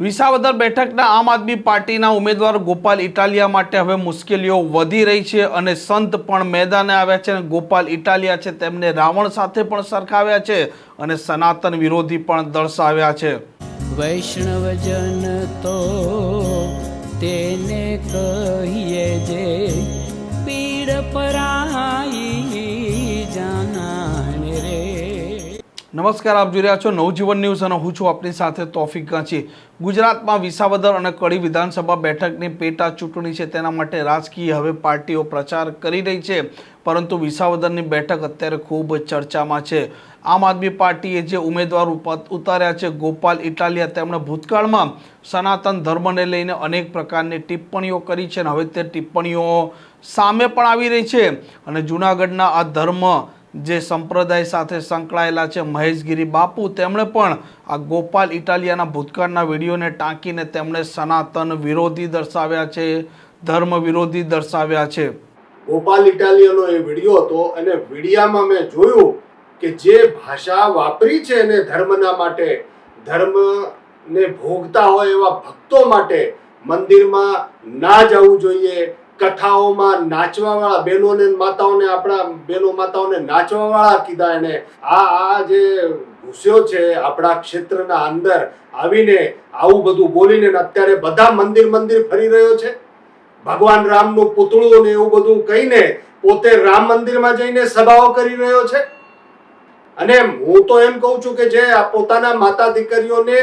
વિસાવદર બેઠકના આમ આદમી પાર્ટીના ઉમેદવાર ગોપાલ ઇટાલિયા માટે હવે મુશ્કેલીઓ વધી રહી છે અને સંત પણ મેદાને આવ્યા છે અને ગોપાલ ઇટાલિયા છે તેમને રાવણ સાથે પણ સરખાવ્યા છે અને સનાતન વિરોધી પણ દર્શાવ્યા છે. વૈષ્ણવજન તો તેને કહીએ જે પીડ પરાઈ નમસ્કાર, આપ જોઈ રહ્યા છો નવજીવન ન્યૂઝ અને હું છું આપની સાથે તોફિક ગાંચી. ગુજરાતમાં વિસાવદર અને કડી વિધાનસભા બેઠકની પેટા ચૂંટણી છે, તેના માટે રાજકીય હવે પાર્ટીઓ પ્રચાર કરી રહી છે, પરંતુ વિસાવદરની બેઠક અત્યારે ખૂબ ચર્ચામાં છે. આમ આદમી પાર્ટીએ જે ઉમેદવાર ઉતાર્યા છે, ગોપાલ ઇટાલિયા, તેમણે ભૂતકાળમાં સનાતન ધર્મને લઈને અનેક પ્રકારની ટિપ્પણીઓ કરી છે અને હવે તે ટિપ્પણીઓ સામે પણ આવી રહી છે. અને જૂનાગઢના આ ધર્મ જે સંપ્રદાય સાથે સંકળાયેલા છે મહેશગીરી બાપુ, તેમણે પણ આ ગોપાલ ઇટાલિયાના ભૂતકાળના વિડીયોને ટાંકીને તેમણે સનાતન વિરોધી દર્શાવ્યા છે, ધર્મ વિરોધી દર્શાવ્યા છે. ગોપાલ ઇટાલિયનો એ વીડિયો હતો અને વિડીયામાં મેં જોયું કે જે ભાષા વાપરી છે એને ધર્મના માટે, ધર્મને ભોગતા હોય એવા ભક્તો માટે મંદિરમાં ના જવું જોઈએ કથાઓમાં નાચવા વાળા બહેનોને માતાઓને, આપણા બહેનો માતાઓને નાચવા વાળા કીધા એને. આ આ જે ઘૂસ્યો છે આપણા ક્ષેત્રના અંદર આવીને આવું બધું બોલીને અત્યારે બધા મંદિર મંદિર ફરી રહ્યો છે. ભગવાન રામનું પૂતળું ને એવું બધું કહીને પોતે રામ મંદિરમાં જઈને સભાઓ કરી રહ્યો છે. અને હું તો એમ કહું છું કે જે પોતાના માતા દીકરીઓને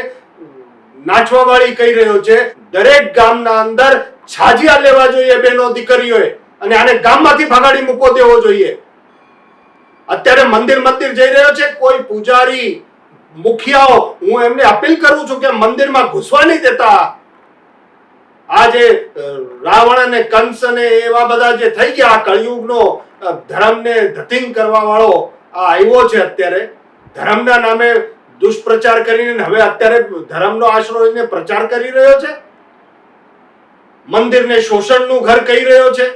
નાચવા વાળી કહી રહ્યો છે, દરેક ગામના અંદર છાજિયા લેવા જોઈએ બેનો દીકરીઓએ અને આને ગામમાંથી ભગાડી મૂકો દેવો જોઈએ. અત્યારે મંદિર મંદિર જઈ રહ્યો છે, કોઈ પૂજારી, મુખિયાઓ, હું એમને અપીલ કરું છું કે મંદિરમાં ઘૂસવા નહીં દેતા. આ જે રાવણ અને કંસ અને એવા બધા જે થઈ ગયા, આ કળિયુગનો ધર્મને ધતિંગ કરવા વાળો આ આવ્યો છે અત્યારે. ધર્મના નામે દુષ્પ્રચાર કરીને હવે અત્યારે ધર્મનો આશરો પ્રચાર કરી રહ્યો છે. મંદિરને શોષણનું ઘર કહી રહ્યો છે.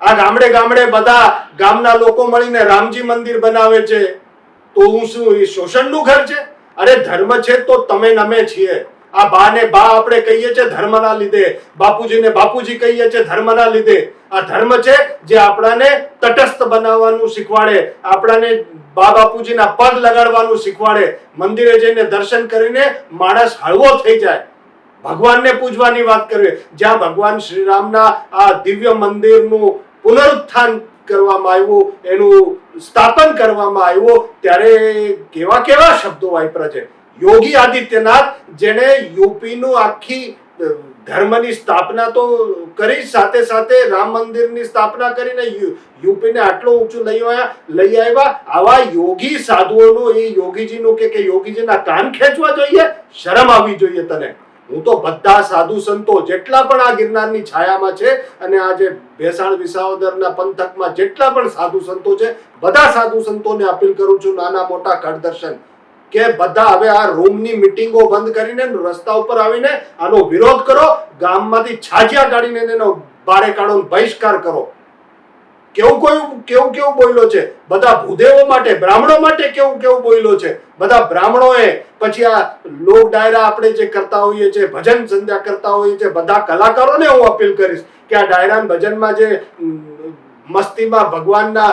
આ ગામડે ગામડે બધા ગામના લોકો મળીને રામજી મંદિર બનાવે છે. તો હું શું, એ શોષણનું ઘર છે? અરે ધર્મ છે તો તમે નમે છીએ. આ બા ને બા આપણે કહીએ છીએ ધર્મના લીધે. બાપુજીને બાપુજી કહીએ છીએ ધર્મના લીધે. આ ધર્મ છે જે આપણાને તટસ્થ બનાવવાનું શીખવાડે. આપણાને બા બાપુજીના પગ લગાડવાનું શીખવાડે. મંદિરે જઈને દર્શન કરીને માણસ હળવો થઈ જાય. ભગવાનને પૂજવાની વાત કરીએ જ્યાં ભગવાન શ્રીરામના આ દિવ્ય મંદિરનું પુનરુત્થાન કરવામાં આવ્યું, એનું સ્થાપન કરવામાં આવ્યું, ત્યારે કેવા કેવા શબ્દો વાપર્યા છે. યોગી આદિત્યનાથ, જેણે યુપીનું આખી ધર્મની સ્થાપના તો કરી, સાથે સાથે રામ મંદિરની સ્થાપના કરીને યુપીને આટલું ઊંચું લઈ આવ્યા લઈ આવ્યા. આવા યોગી સાધુઓનું, એ યોગીજીનું કે યોગીજીના કાન ખેંચવા જોઈએ? શરમ આવવી જોઈએ તને. હું તો બધા સાધુ સંતો જેટલા પણ આ ગિરનારની છાયામાં છે અને આ જે ભેસાણ વિસાવદરના પંથકમાં જેટલા પણ સાધુ સંતો છે, બધા સાધુ સંતોને અપીલ કરું છું નાના મોટા કરદર્શન કે બધા હવે આ રૂમની મિટિંગો બંધ કરીને રસ્તા ઉપર આવીને આનો વિરોધ કરો, ગામમાંથી છાજિયા કાઢીને એનો બારે કાઢો બહિષ્કાર કરો. કેવું કોઈ કેવું કેવું બોલ્યો છે? બધા ભૂદેવો માટે, બ્રાહ્મણો માટે કેવું કેવું બોલ્યો છે? બધા બ્રાહ્મણોએ પછી આ લોક ડાયરા આપણે જે કરતા હોઈએ છીએ, ભજન સંધ્યા કરતા હોઈએ છીએ, બધા કલાકારોને હું અપીલ કરીશ કે આ ડાયરા ભજનમાં જે મસ્તીમાં ભગવાનના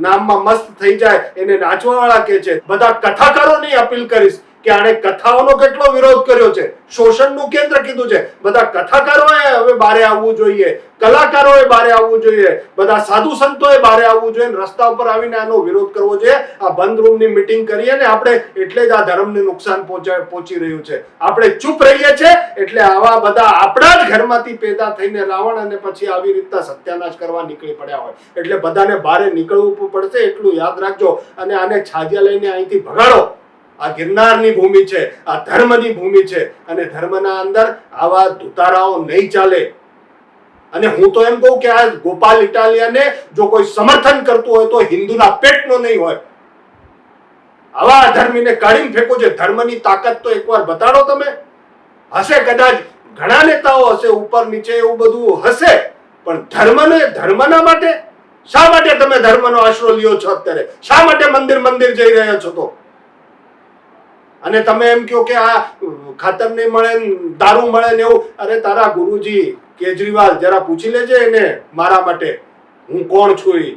નામમાં મસ્ત થઈ જાય, એને નાચવા વાળા કે છે, બધા કથાકારોની અપીલ કરીશ કે આણે કથાઓનો કેટલો વિરોધ કર્યો છે? શોષણનું કેન્દ્ર કીધું છે. બધા કથાકારોએ હવે બારે આવવું જોઈએ. કલાકારોએ બારે આવવું જોઈએ. બધા સાધુ સંતોએ બારે આવવું જોઈએ રસ્તા ઉપર આવીને આનો વિરોધ કરવો જોઈએ. આ બંધ રૂમની મીટિંગ કરીએ ને આપણે એટલે જ આ ધર્મને નુકસાન પહોંચી રહ્યું છે. આપણે ચૂપ રહીએ છીએ એટલે આવા બધા આપણા જ ઘરમાંથી પેદા થઈને રાવણ અને પછી આવી રીતના સત્યાનાશ કરવા નીકળી પડ્યા હોય. એટલે બધાને બારે નીકળવું પડશે એટલું યાદ રાખજો અને આને છાજિયા લઈને અહીંથી ભગાડો. આ ગિરનારની ભૂમિ છે, આ ધર્મની ભૂમિ છે અને ધર્મના અંદર આવા ધુતારાઓ નહીં ચાલે. અને હું તો એમ કહું કે આ ગોપાલ ઇટાલિયાને જો કોઈ સમર્થન કરતું હોય તો હિન્દુના પેટનો નહીં હોય. આવા અધર્મીને કાઢીને ફેંકો છે ધર્મની તાકાત તો એકવાર બતાડો તમે. હશે કદાચ ઘણા નેતાઓ હશે, ઉપર નીચે એવું બધું હશે, પણ ધર્મને, ધર્મના માટે? શા માટે તમે ધર્મનો આશરો લ્યો છો અત્યારે? શા માટે મંદિર મંદિર જઈ રહ્યા છો તો? અને તમે એમ કહો કે આ ખાતર નહીં મળે, દારૂ મળે ને એવું. અરે તારા ગુરુજી કેજરીવાલ, જરા પૂછી લેજે એને મારા માટે. હું કોણ છું એ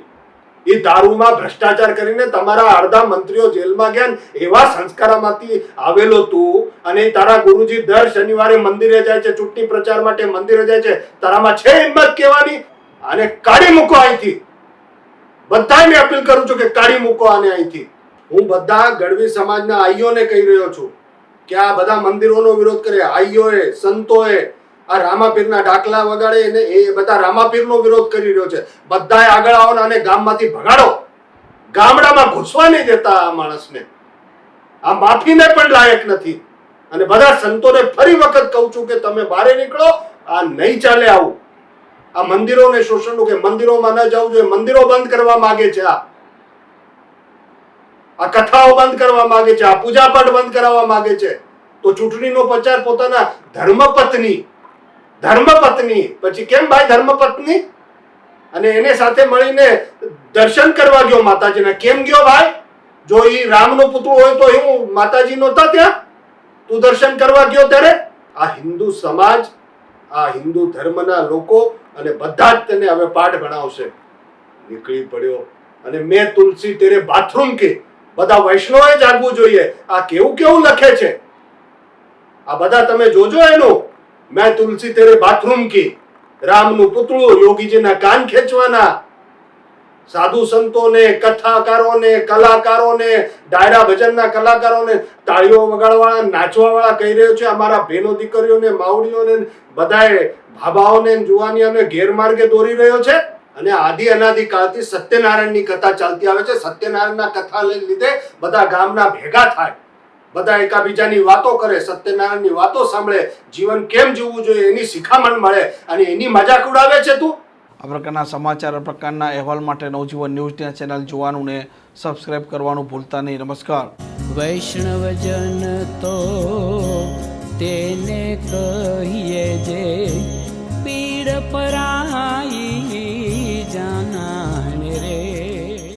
એ દારૂમાં ભ્રષ્ટાચાર કરીને તમારા અડધા મંત્રીઓ જેલમાં ગયા એવા સંસ્કારમાંથી આવેલો તું અને તારા ગુરુજી દર શનિવારે મંદિરે જાય છે, ચૂંટણી પ્રચાર માટે મંદિરે જાય છે, તારામાં છે હિંમત કહેવાની? અને કાઢી મૂકો અહીંથી. બધાને અપીલ કરું છું કે કાઢી મૂકો આને અહીંથી. હું બધા ગઢવી સમાજના આઈઓને કહી રહ્યો છું કે આ બધા મંદિરોનો વિરોધ કરે, આઈઓએ, સંતોએ, આ રામાપીરના ડાકલા વગાડે એને એ બધા રામાપીરનો વિરોધ કરી રહ્યો છે. બધાએ આગળ આવો ને આને ગામમાંથી ભગાડો. ગામડામાં ઘૂસવા નહીં દેતા આ માણસને. આ માફીને પણ લાયક નથી. અને બધા સંતોને ફરી વખત કહું છું કે તમે બહાર નીકળો, આ નહીં ચાલે આવું. આ મંદિરોને શોષણનું કે મંદિરોમાં ન જવું જોઈએ, મંદિરો બંધ કરવા માગે છે આ. આ કથાઓ બંધ કરવા માંગે છે, આ પૂજાપાઠ બંધ કરાવવા માંગે છે. તો ચૂંટણીનો પ્રચાર પોતાના ધર્મપત્ની ધર્મપત્ની, પછી કેમ ભાઈ ધર્મપત્ની? અને એને સાથે મળીને દર્શન કરવા ગયો માતાજીના. કેમ ગયો ભાઈ? જો એ રામનો પુત્ર હોય તો હું માતાજી નહોતા ત્યાં? તું દર્શન કરવા ગયો ત્યારે? આ હિન્દુ સમાજ, આ હિન્દુ ધર્મના લોકો અને બધા જ તેને હવે પાઠ ભણાવશે. નીકળી પડ્યો. અને મેં તુલસી તેરે બાથરૂમ કે બધા વૈષ્ણવે જાગવું જોઈએ. આ કેવું કેવું લખે છે? આ બધા તમે જોજો એનું. મેં તુલસી તેરે બાથરૂમ કી. રામનું પુતળું યોગીજીના કાન ખેંચવાના. સાધુ સંતોને, કથાકારોને, કલાકારોને, ડાયરા ભજનના કલાકારોને તાળીઓ વગાડવાળા નાચવાવાળા કહી રહ્યો છે, અમારા બહેનો દીકરીઓને, માવડીઓને, બધાએ ભાભાઓને, જુવાનીઓને ગેરમાર્ગે દોરી રહ્યો છે. અને આદિ અનાદિ કાળથી સત્યનારાયણની કથા ચાલતી આવે છે. સત્યનારાયણના કથા લીધે બધા ગામના ભેગા થાય. બધા એકાબીજાની વાતો કરે સત્યનારાયણની વાતો સાંભળે. જીવન કેમ જીવવું જોઈએ એની શિખામણ મળે અને એની મજાક ઉડાવે છે તું? આ પ્રકારના સમાચાર આ પ્રકારના અહેવાલ માટે નવજીવન ન્યૂઝની ચેનલ જોવાનું ને સબસ્ક્રાઇબ કરવાનું ભૂલતા નહીં. નમસ્કાર. વૈષ્ણવજન તો તેને કહીએ જે પીડ પરા